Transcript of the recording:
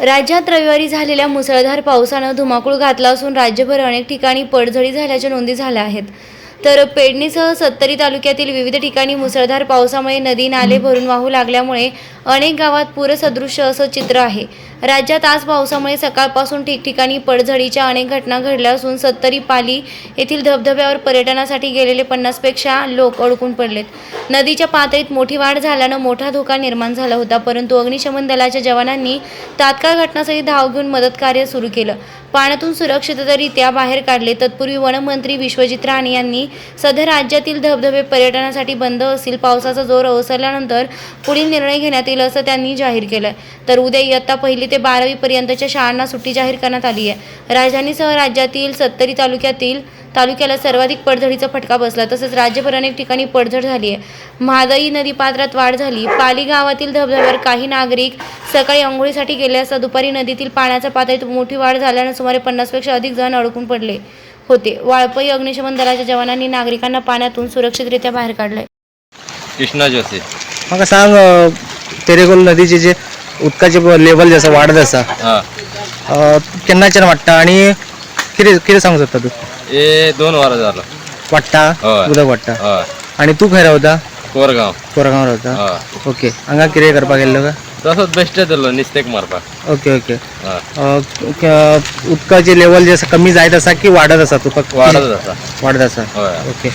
राज्यात रविवारी झालेल्या मुसळधार पावसानं धुमाकूळ घातला असून राज्यभर अनेक ठिकाणी पडझडी झाल्याच्या नोंदी झाल्या आहेत. तर पेडणीसह सत्तरी तालुक्यातील विविध ठिकाणी मुसळधार पावसामुळे नदी नाले भरून वाहू लागल्यामुळे अनेक गावात पूरसदृश्य असं चित्र आहे. राज्यात आज पावसामुळे सकाळपासून ठिकठिकाणी पडझडीच्या अनेक घटना घडल्या असून सत्तरी पाली येथील धबधब्यावर पर्यटनासाठी गेलेले पन्नासपेक्षा लोक अडकून पडलेत. नदीच्या पातळीत मोठी वाढ झाल्यानं मोठा धोका निर्माण झाला होता परंतु अग्निशमन दलाच्या जवानांनी तात्काळ घटनास्थळी धाव घेऊन मदतकार्य सुरू केलं. पाण्यातून सुरक्षितरित्या बाहेर काढले. तत्पूर्वी वनमंत्री विश्वजित राणे यांनी सध्या राज्यातील धबधबे पर्यटनासाठी बंद असतील पावसाचा जोर ओसरल्यानंतर पुढील निर्णय घेण्यात येईल असं त्यांनी जाहीर केलं तर उद्या इयत्ता पहिली ते बारावी पर्यंतच्या शाळांना सुट्टी जाहीर करण्यात आली आहे. राजधानीसह राज्यातील सत्तरी तालुक्यातील तालुक्याला सर्वाधिक पडझडीचा फटका बसला. तसेच राज्यभर अनेक ठिकाणी पडझड झाली आहे. महादाई नदी पात्रात वाढ झाली. पाली गावातील धबधब्यावर काही नागरिक सकाळी आंघोळीसाठी गेले असता दुपारी नदीतील पाण्याच्या पातळीत मोठी वाढ झाल्यानं सुमारे पन्नासपेक्षा अधिक जण अडकून पडले होते. वाळपई अग्निशमन दलाच्या जवानांनी नागरिकांना पाण्यातून सुरक्षितरित्या बाहेर काढले कृष्णा जोशी. म्हाका सांग अ, तेरेकोल नदीचे जे उदकाचे लेवल जे आसा वाडत आसा हा. केन्नाच्यान वाडटा आनी कितें कितें सांगू शकता तूं? हे दोन वरां जालो वाडटा हय. उदक वाडटा हय. आनी तूं खंय रावता कोरगांव. कोरगांव रावता हय ओके. हांगा कितें करपाक गेल्लो काय तसोच बेश्टे धरलो निस्तेक मारपाक ओके ओके. हय अ, क- उदकाचे लेवल जे आसा कमी जायत आसा की वाडत आसा तुका वाडत आसा वाडत आसा हय. ओके.